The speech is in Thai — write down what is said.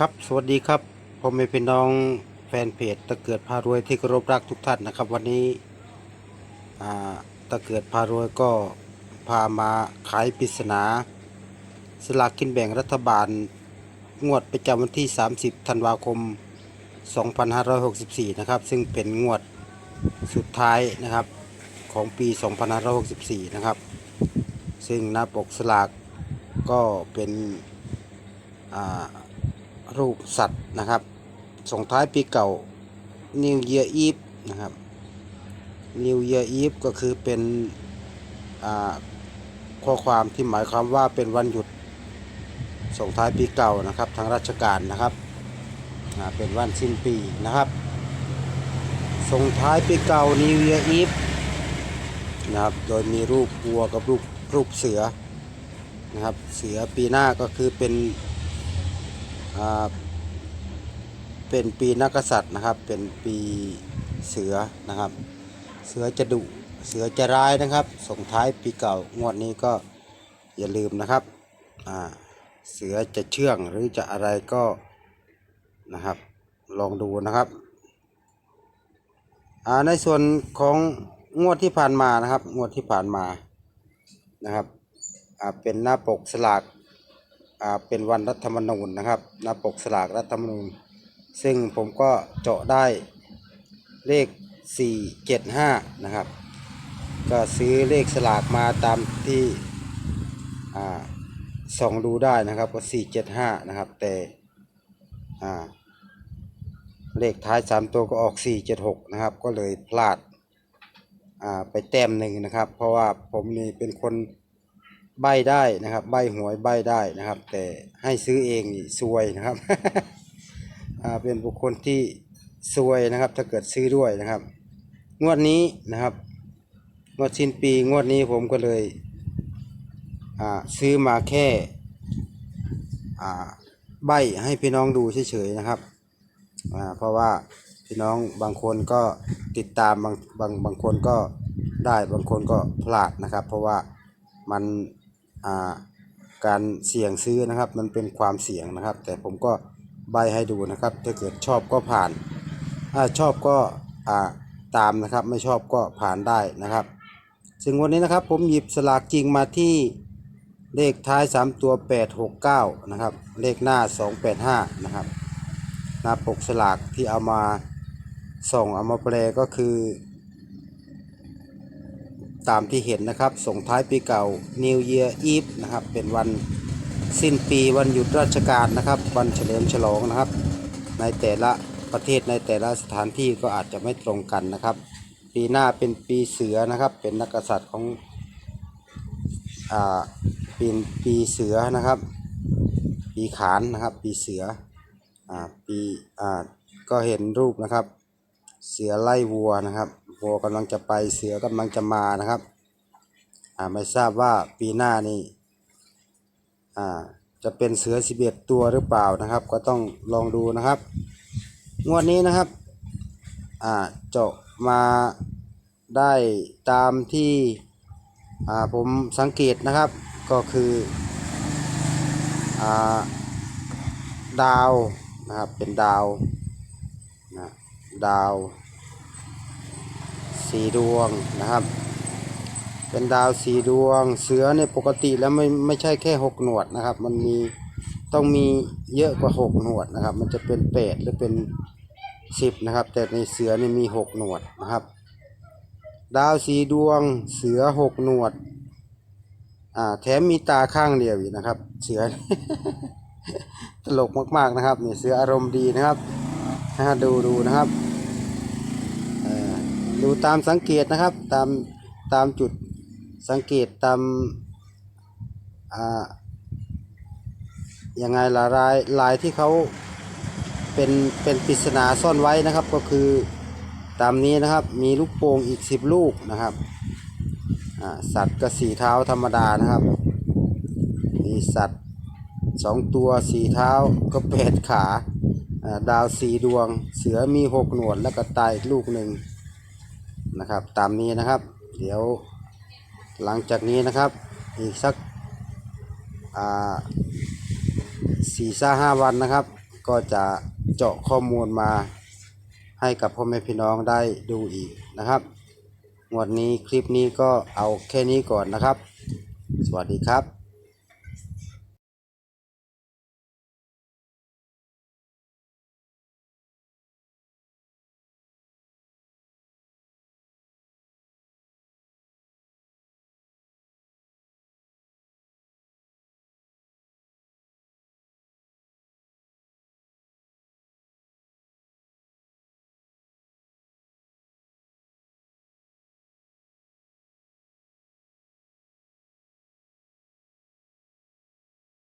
ครับสวัสดีครับผมเป็นพี่น้องแฟนเพจตะเกิดพารวยที่เคารพรักทุกท่านนะครับ วันนี้ตะเกิดพารวยก็พามาไขปริศนา สลากกินแบ่งรัฐบาล งวดประจำวันที่ 30 ธันวาคม 2564 นะครับ ซึ่งเป็นงวดสุดท้ายนะครับของปี 2564 นะครับ ซึ่งหน้าปกสลากก็เป็นอ่า รูปสัตว์นะครับ ส่งท้ายปีเก่า New Year Eve นะครับ New Year Eve ก็คือเป็นข้อความที่หมายความว่าเป็นวันหยุดส่งท้ายปีเก่านะครับ ทางราชการนะครับเป็นวันสิ้นปีนะครับ ส่งท้ายปีเก่า New Year Eve นะครับโดยมีรูปวัวกับรูปรูปเสือนะครับ เสือปีหน้าก็คือเป็น เป็นปีนักกษัตริย์นะครับ เป็นปีเสือนะครับ เสือจะดุเสือจะร้ายนะครับ ส่งท้ายปีเก่างวดนี้ก็อย่าลืมนะครับเสือจะเชื่องหรือจะอะไรก็นะครับ ลองดูนะครับในส่วนของงวดที่ผ่านมานะครับ งวดที่ผ่านมานะครับเป็นหน้าปกสลาก เป็นวันรัฐธรรมนูญนะครับหน้าปกสลากรัฐธรรมนูญ ซึ่งผมก็เจาะได้เลข 475 นะครับ ก็ซื้อเลขสลากมาตามที่ส่องดูได้นะครับก็ 475 นะครับ แต่เลขท้าย 3 ตัวก็ออก 476 นะครับ ก็เลยพลาดไปแต้มหนึ่งนะครับ เพราะว่าผมนี่เป็นคน ใบได้นะครับ ใบหวยใบได้นะครับ แต่ให้ซื้อเองนี่ซวยนะครับอ่าเป็นบุคคลที่ซวยนะครับ ถ้าเกิดซื้อด้วยนะครับ งวดนี้นะครับงวดสิ้นปีงวดนี้ผมก็เลยอ่าซื้อมาแค่อ่าใบให้พี่น้องดูเฉยๆนะครับอ่าเพราะว่าพี่น้องบางคนก็ติดตามบางบางบางคนก็ได้บางคนก็พลาดนะครับ เพราะว่ามัน การเสี่ยงซื้อนะครับ มันเป็นความเสี่ยงนะครับ แต่ผมก็ใบให้ดูนะครับถ้าเกิดชอบก็ผ่านถ้าชอบก็ตามนะครับไม่ชอบก็ผ่านได้นะครับ ซึ่งวันนี้นะครับผมหยิบสลากจริงมาที่เลขท้าย 3 ตัว 869 นะครับ เลขหน้า 285 นะครับ หน้าปกสลากที่เอามาส่งเอามาแปลก็คือ ตามที่เห็นนะครับส่งท้ายปีเก่า New Year Eve นะครับเป็นวันสิ้นปีวันหยุดราชการนะครับ วันเฉลิมฉลองนะครับ ในแต่ละประเทศในแต่ละสถานที่ก็อาจจะไม่ตรงกันนะครับ ปีหน้าเป็นปีเสือนะครับ เป็นนักกษัตริย์ของอ่าปีปีเสือนะครับ ปีขานนะครับ ปีเสืออ่าปีอ่าก็เห็นรูปนะครับ เสือไล่วัวนะครับ วัวกำลังจะไปเสือกำลังจะมานะครับ อ่าไม่ทราบว่าปีหน้านี่อ่าจะเป็นเสือสิบเอ็ดตัวหรือเปล่านะครับ ก็ต้องลองดูนะครับ งวดนี้นะครับอ่าเจาะมาได้ตามที่อ่าผมสังเกตนะครับก็คืออ่าดาวนะครับเป็นดาวนะดาว สีดวงนะครับ เป็นดาวสีดวง เสือเนี่ยปกติแล้วไม่ไม่ใช่แค่หกหนวดนะครับ มันมีต้องมีเยอะกว่าหกหนวดนะครับ มันจะเป็นแปดหรือเป็นสิบนะครับ แต่ในเสือนี่มีหกหนวดนะครับ ดาวสีดวง เสือหกหนวด อ่าแถมมีตาข้างเดียวอีกนะครับ เสือ ตลกมากๆนะครับนี่เสืออารมณ์ดีนะครับนะฮะดูดูนะครับ ดูตามสังเกตนะครับ ตามตามจุดสังเกตตามอ่ายังไงละลายลายที่เขาเป็นเป็นปริศนาซ่อนไว้นะครับ ก็คือตามนี้นะครับมีลูกโป่งอีกสิบลูกนะครับสัตว์ก็สีเท้าธรรมดานะครับ มีสัตว์สองตัวสีเท้าก็แปดขา ดาวสีดวง เสือมีหกหนวดแล้วก็ตายอีกลูกหนึ่ง นะครับ ตามนี้นะครับ เดี๋ยวหลังจากนี้นะครับ อีกสักอ่าสี่ซ่าห้าวันนะครับ ก็จะเจาะข้อมูลมาให้กับพ่อแม่พี่น้องได้ดูอีกนะครับงวดนี้คลิปนี้ก็เอาแค่นี้ก่อนนะครับ สวัสดีครับ